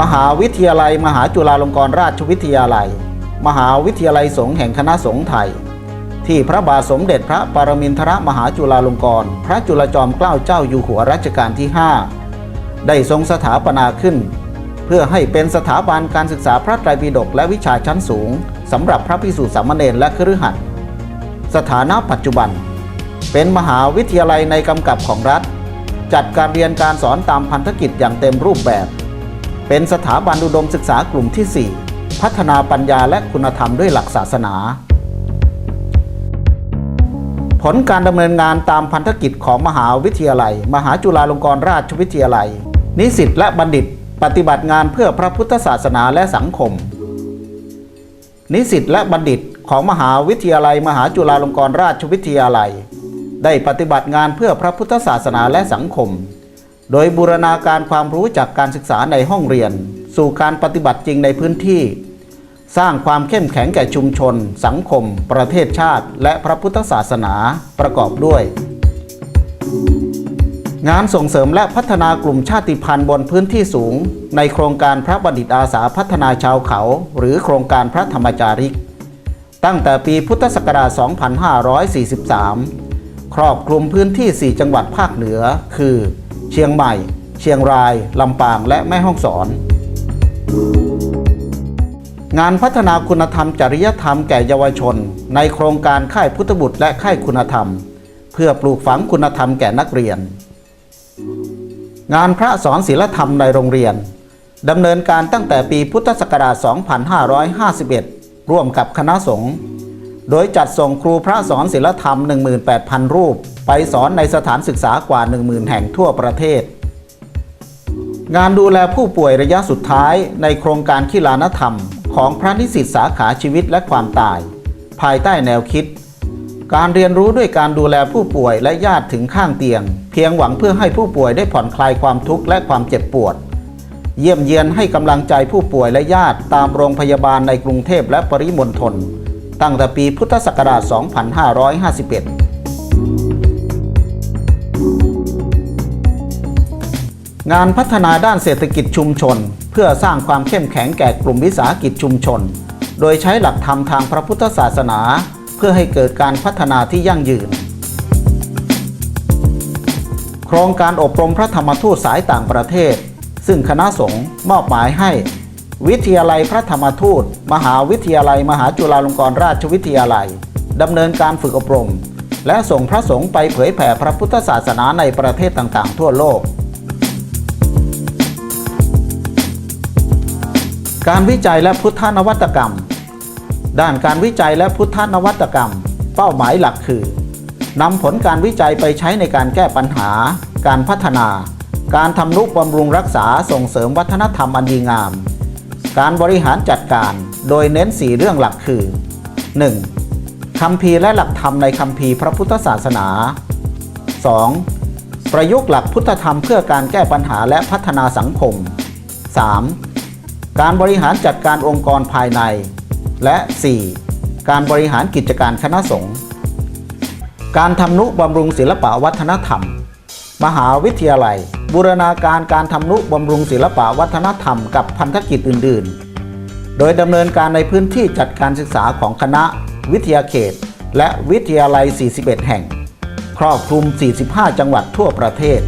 มหาวิทยาลัย มหาจุฬาลงกรณราชวิทยาลัย มหาวิทยาลัยสงฆ์แห่งคณะสงฆ์ไทย ที่พระบาทสมเด็จพระปรมินทรมหาจุฬาลงกรณพระจุลจอมเกล้าเจ้าอยู่หัวรัชกาลที่ 5 ได้ทรงสถาปนาขึ้น เพื่อให้เป็นสถาบันการศึกษาพระไตรปิฎกและวิชาชั้นสูงสำหรับพระพิสุสามเณรและคฤหัสถ์สถานะปัจจุบัน เป็นมหาวิทยาลัยในกำกับของรัฐ จัดการเรียนการสอนตามพันธกิจอย่างเต็มรูปแบบ เป็นสถาบันอุดมศึกษากลุ่มที่ 4 พัฒนาปัญญาและคุณธรรมด้วยหลักศาสนา ผลการดำเนินงานตามพันธกิจของมหาวิทยาลัย มหาจุฬาลงกรณราชวิทยาลัย นิสิตและบัณฑิต ปฏิบัติงานเพื่อพระพุทธศาสนาและสังคม นิสิตและบัณฑิตของมหาวิทยาลัย มหาจุฬาลงกรณราชวิทยาลัย ได้ปฏิบัติงานเพื่อพระพุทธศาสนาและสังคม โดยบูรณาการความรู้จากการศึกษาในห้องเรียน สู่การปฏิบัติจริงในพื้นที่ สร้างความเข้มแข็งแก่ชุมชน สังคม ประเทศชาติ และพระพุทธศาสนาประกอบด้วย งานส่งเสริมและพัฒนากลุ่มชาติพันธุ์บนพื้นที่สูง ในโครงการพระบัณฑิตอาสาพัฒนาชาวเขา หรือโครงการพระธรรมจาริก ตั้งแต่ปีพุทธศักราช 2543 ครอบคลุมพื้นที่ 4 จังหวัดภาคเหนือ คือ เชียงใหม่ เชียงราย ลำปาง และแม่ฮ่องสอน งานพัฒนาคุณธรรมจริยธรรมแก่เยาวชน ในโครงการค่ายพุทธบุตรและค่ายคุณธรรม เพื่อปลูกฝังคุณธรรมแก่นักเรียน งานพระสอนศีลธรรมในโรงเรียนดำเนินการตั้งแต่ปีพุทธศักราช 2551 ร่วมกับคณะสงฆ์ โดยจัดส่งครูพระสอนศีลธรรม 18,000 รูป ไปสอนในสถานศึกษากว่า 10,000 แห่งทั่วประเทศ งานดูแลผู้ป่วยระยะสุดท้ายในโครงการขีลานธรรม ของพระนิสิตสาขาชีวิตและความตาย ภายใต้แนวคิด การเรียนรู้ด้วยการดูแลผู้ป่วยและญาติถึงข้างเตียง เพียงหวังเพื่อให้ผู้ป่วยได้ผ่อนคลายความทุกข์และความเจ็บปวด เยี่ยมเยียนให้กำลังใจผู้ป่วยและญาติตามโรงพยาบาลในกรุงเทพและปริมณฑล ตั้งแต่ปีพุทธศักราช 2551 งานพัฒนาด้านเศรษฐกิจชุมชน เพื่อสร้างความเข้มแข็งแก่กลุ่มวิสาหกิจชุมชน โดยใช้หลักธรรมทางพระพุทธศาสนา เพื่อให้เกิดการพัฒนาที่ยั่งยืน โครงการอบรมพระธรรมทูตสายต่างประเทศ ซึ่งคณะสงฆ์มอบหมายให้ วิทยาลัยพระธรรมทูต มหาวิทยาลัย มหาจุฬาลงกรณราชวิทยาลัยดำเนินการฝึกอบรม และส่งพระสงฆ์ไปเผยแผ่พระพุทธศาสนาในประเทศต่างๆ ทั่วโลก การวิจัยและพุทธนวัตกรรม ด้านการวิจัยและพุทธนวัตกรรม เป้าหมายหลักคือนำผลการวิจัยไปใช้ในการแก้ปัญหา การพัฒนา การทำนุบำรุงรักษาส่งเสริมวัฒนธรรมอันดีงาม การบริหารจัดการโดยเน้นสีเรื่องหลักคือ 1. คำพีร์และหลักธรรมในคำพีร์พระพุทธศาสนา 2. ประยุกต์หลักพุทธธรรมเพื่อการแก้ปัญหาและพัฒนาสังคม 3. การบริหารจัดการองค์กรภายใน และ 4. การบริหารกิจการคณะสงฆ์การทำนุบำรุงศิลปวัฒนธรรม มหาวิทยาลัย บูรณาการการทำนุบำรุงศิลปะวัฒนธรรมกับพันธกิจอื่น ๆ โดยดำเนินการในพื้นที่จัดการศึกษาของคณะ วิทยาเขต และวิทยาลัย 41 แห่ง ครอบคลุม 45 จังหวัดทั่วประเทศ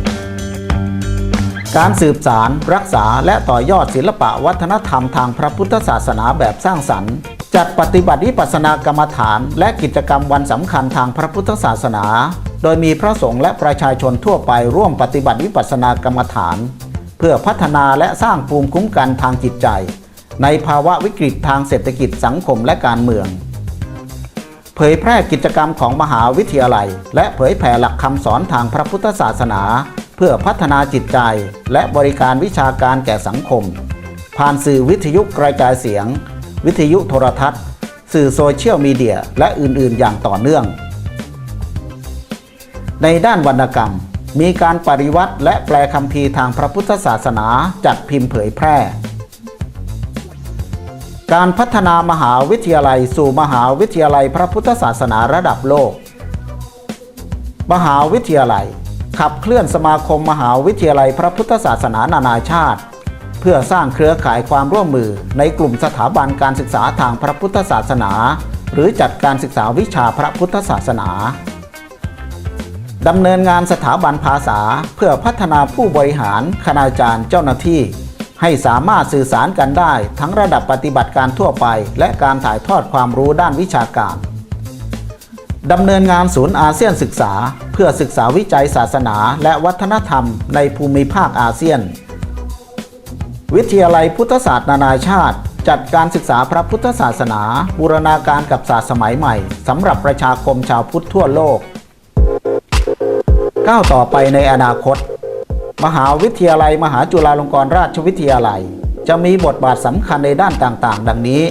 การสืบสาร รักษาและต่อยอดศิลปะวัฒนธรรมทางพระพุทธศาสนาแบบสร้างสรรค์ จัดปฏิบัติวิปัสสนากรรมฐาน และกิจกรรมวันสำคัญทางพระพุทธศาสนาโดยมีพระสงฆ์และประชาชนทั่วไปร่วมปฏิบัติวิปัสสนากรรมฐาน เพื่อพัฒนาและสร้างภูมิคุ้มกันทางจิตใจ ในภาวะวิกฤตทางเศรษฐกิจสังคมและการเมือง เผยแพร่กิจกรรมของมหาวิทยาลัย และเผยแผ่หลักคำสอนทางพระพุทธศาสนา เพื่อพัฒนาจิตใจ และบริการวิชาการแก่สังคม ผ่านสื่อวิทยุกระจายเสียง วิทยุโทรทัศน์ สื่อโซเชียลมีเดียและอื่นๆ อย่างต่อเนื่อง ในด้านวรรณกรรม มีการปริวัติและแปลคำพีทางพระพุทธศาสนาจัดพิมพ์เผยแพร่ การพัฒนามหาวิทยาลัยสู่มหาวิทยาลัยพระพุทธศาสนาระดับโลก มหาวิทยาลัย ขับเคลื่อนสมาคมมหาวิทยาลัยพระพุทธศาสนานานาชาติ เพื่อสร้างเครือข่ายความร่วมมือในกลุ่มสถาบันการศึกษาทางพระพุทธศาสนา หรือจัดการศึกษาวิชาพระพุทธศาสนา ดำเนินงานสถาบันภาษา เพื่อพัฒนาผู้บริหารคณาจารย์เจ้าหน้าที่ ให้สามารถสื่อสารกันได้ทั้งระดับปฏิบัติการทั่วไป และการถ่ายทอดความรู้ด้านวิชาการดำเนินงานศูนย์อาเซียนศึกษา เพื่อศึกษาวิจัยศาสนาและวัฒนธรรมในภูมิภาคอาเซียน วิทยาลัยพุทธศาสตร์นานาชาติ จัดการศึกษาพระพุทธศาสนา บูรณาการกับศาสตร์สมัยใหม่สำหรับประชาคมชาวพุทธทั่วโลก ก้าวต่อไปในอนาคต มหาวิทยาลัยมหาจุฬาลงกรณราชวิทยาลัย จะมีบทบาทสำคัญในด้านต่างๆ ดังนี้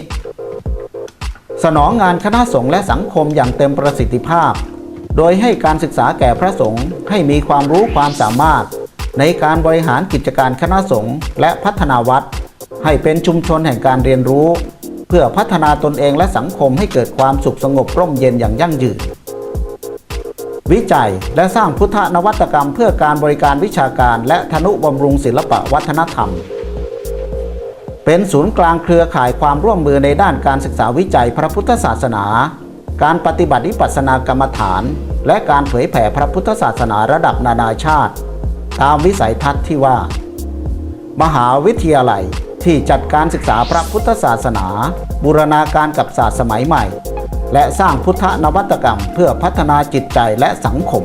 สนองงานคณะสงฆ์และสังคมอย่างเต็มประสิทธิภาพ โดยให้การศึกษาแก่พระสงฆ์ให้มีความรู้ความสามารถ ในการบริหารกิจการคณะสงฆ์และพัฒนาวัด ให้เป็นชุมชนแห่งการเรียนรู้ เพื่อพัฒนาตนเองและสังคมให้เกิดความสุขสงบร่มเย็นอย่างยั่งยืน วิจัย และสร้างพุทธนวัตกรรมเพื่อการบริการวิชาการ และธนุบำรุงศิลปะวัฒนธรรม เป็นศูนย์กลางเครือข่ายความร่วมมือในด้านการศึกษาวิจัยพระพุทธศาสนา การปฏิบัติวิปัสสนากรรมฐาน และการเผยแผ่พระพุทธศาสนาระดับนานาชาติ ตามวิสัยทัศน์ที่ว่า มหาวิทยาลัยที่จัดการศึกษาพระพุทธศาสนา บูรณาการกับศาสตร์สมัยใหม่ และสร้างพุทธนวัตกรรมเพื่อพัฒนาจิตใจและสังคม